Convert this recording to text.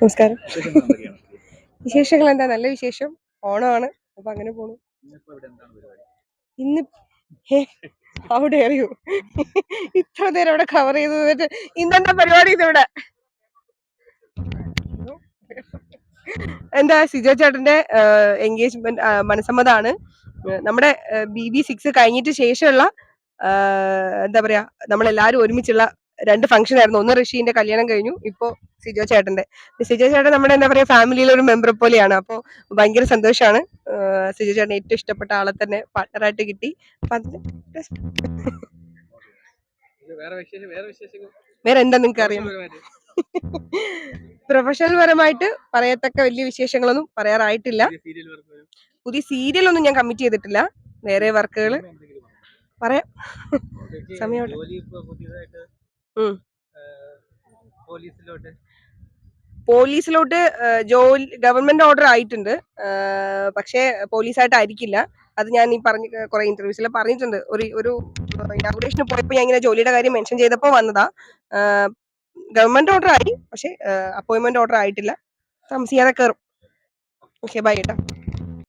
നമസ്കാരം. വിശേഷങ്ങൾ എന്താ നല്ല വിശേഷം. ഓണമാണ്. അപ്പൊ അങ്ങനെ പോണു? ഇന്ന് അവിടെ അറിയൂ? ഇത്ര നേരം അവിടെ കവർ ചെയ്ത് തന്നിട്ട് ഇന്നെന്താ പരിപാടി ഇതിവിടെ? എന്താ സിജോ ചേട്ടന്റെ എൻഗേജ്മെന്റ് മനസ്സമ്മതാണ്. നമ്മുടെ ബി ബി സിക്സ് കഴിഞ്ഞിട്ട് ശേഷമുള്ള എന്താ പറയാ നമ്മളെല്ലാരും ഒരുമിച്ചുള്ള രണ്ട് ഫംഗ്ഷൻ ആയിരുന്നു. ഒന്ന് ഋഷിന്റെ കല്യാണം കഴിഞ്ഞു. ഇപ്പോ സിജോ ചേട്ടന്റെ. സിജോ ചേട്ടൻ നമ്മുടെ എന്താ പറയാ ഫാമിലിയിലെ ഒരു മെമ്പർ പോലെയാണ്. അപ്പോ ഭയങ്കര സന്തോഷമാണ് സിജോ ചേട്ടൻ ഏറ്റവും ഇഷ്ടപ്പെട്ട ആളെ തന്നെ പാർട്ണറായിട്ട് കിട്ടി. അപ്പൊ അതിന് ഇത് വേറെ എന്താ നിങ്ങൾക്ക് അറിയാം? പ്രൊഫഷണൽ പരമായിട്ട് പറയത്തക്ക വലിയ വിശേഷങ്ങളൊന്നും പറയാറായിട്ടില്ല. പുതിയ സീരിയൽ ഒന്നും ഞാൻ കമ്മിറ്റ് ചെയ്തിട്ടില്ല. വേറെ വർക്കുകൾ? പറയാം. ചേച്ചി, പോലീസിലോട്ട്? പോലീസിലോട്ട് ജോലി ഗവൺമെന്റ് ഓർഡർ ആയിട്ടുണ്ട്. പക്ഷേ പോലീസായിട്ട് പോലീസായിട്ടായിരിക്കില്ല. അത് ഞാൻ ഈ പറഞ്ഞ കുറെ ഇന്റർവ്യൂസിൽ പറഞ്ഞിട്ടുണ്ട്. ഒരു ഒരു ഇനാഗുറേഷന് പോയപ്പോൾ ഞാൻ ഇങ്ങനെ ജോലിയുടെ കാര്യം മെൻഷൻ ചെയ്തപ്പോൾ വന്നതാ. ഗവൺമെന്റ് ഓർഡർ ആയി. പക്ഷേ അപ്പോയിന്റ്മെന്റ് ഓർഡർ ആയിട്ടില്ല. താമസിയാതെ കയറും ഓക്കെ ബൈ കേട്ടോ